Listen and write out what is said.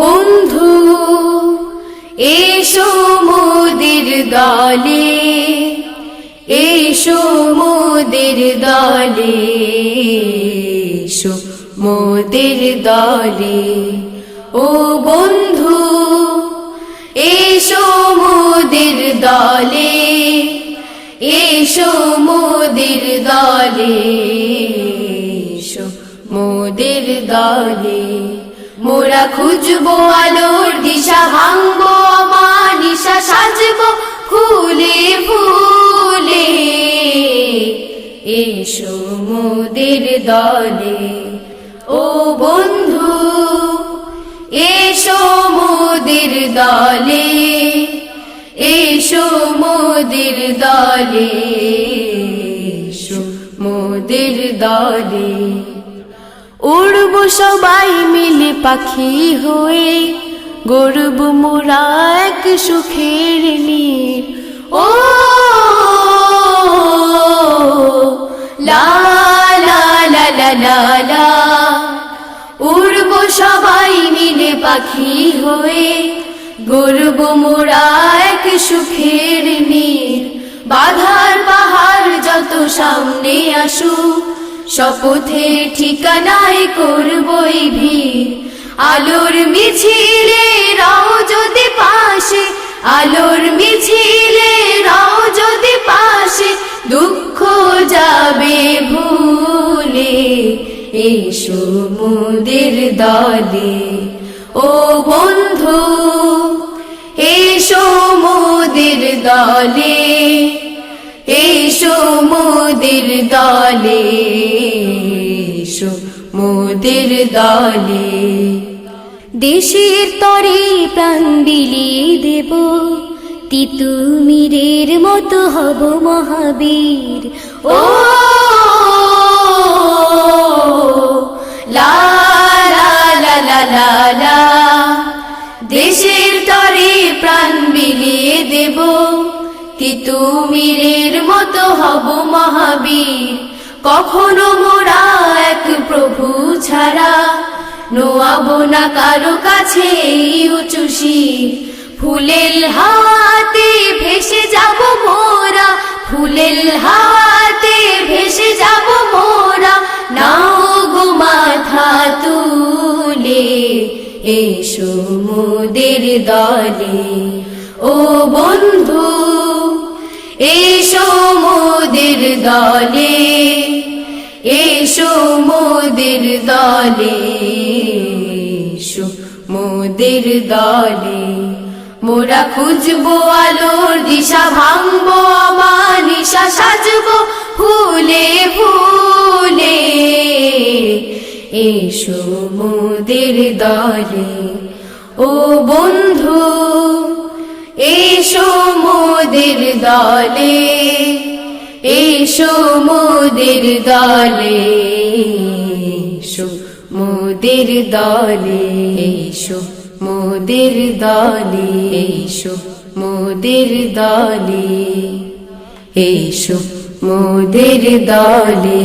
বন্ধু, এসো মোদের দলে, এসো মোদের দলে, এসো মোদের দলে। ও বন্ধু, এসো মোদের দলে, এসো মোদের দলে, এসো মোদের দলে। মোরা খুঁজবো আলোর দিশা, ভাঙবো মানিসা সাজবো ফুলে ফুলে। এসো মোদের দলে। ও বন্ধু, এসো মোদের দলে। এসো মোদের দলে, এসো মোদের দলে। উড়ব সবাই মিলে পাখি হয়ে, গড়ব মোরা এক সুখের নীর। ও লা লা লা লা লা উড়ব সবাই মিলে পাখি হয়ে, গড়ব মোরা এক সুখের নীর। বাধার পাহাড় যত সামনে আসুক শপথে ঠিকানায় করবই ভিড়। আলোর মিছিলে রাও যদি পাশে, আলোর মিছিলে রাও যদি পাশে, দুঃখ যাবে ভুলে। এসো মোদের দলে। ও বন্ধু, এসো মোদের দলে। মোদের দলে এসো, মোদের দলে। দেশের তরে প্রাণ বিলিয়ে দেব তিতুমিরের মতো হব মহাবীর। ও লা। দেশের তরে প্রাণ বিলিয়ে দেব তিতুমিরের মতো হব মহাবীর, কখনো মোরা এক প্রভু ছাড়া। নোয়াবো না কারও কাছে এই উঁচু শির। ফুলেল হাতে ভেসে যাব মোরা, ফুলেল হাতে ভেসে যাব মোরা। নাও গো মাথা তুলে, এসো মোদের দলে। ও বন্ধু এসো মোদের দলে, এসো মোদের দলে, এসো মোদের দলে। মোরা খুঁজবো আলোর দিশা, ভাঙবো মানিসা সাজবো, ফুলে ফুলে। এসো মোদের দলে, ও বন্ধু মোদের দলে, এসো মোদের দলে, এসো মোদের দলে, এসো মোদের দলে, এসো মোদের দলে, এসো মোদের দলে।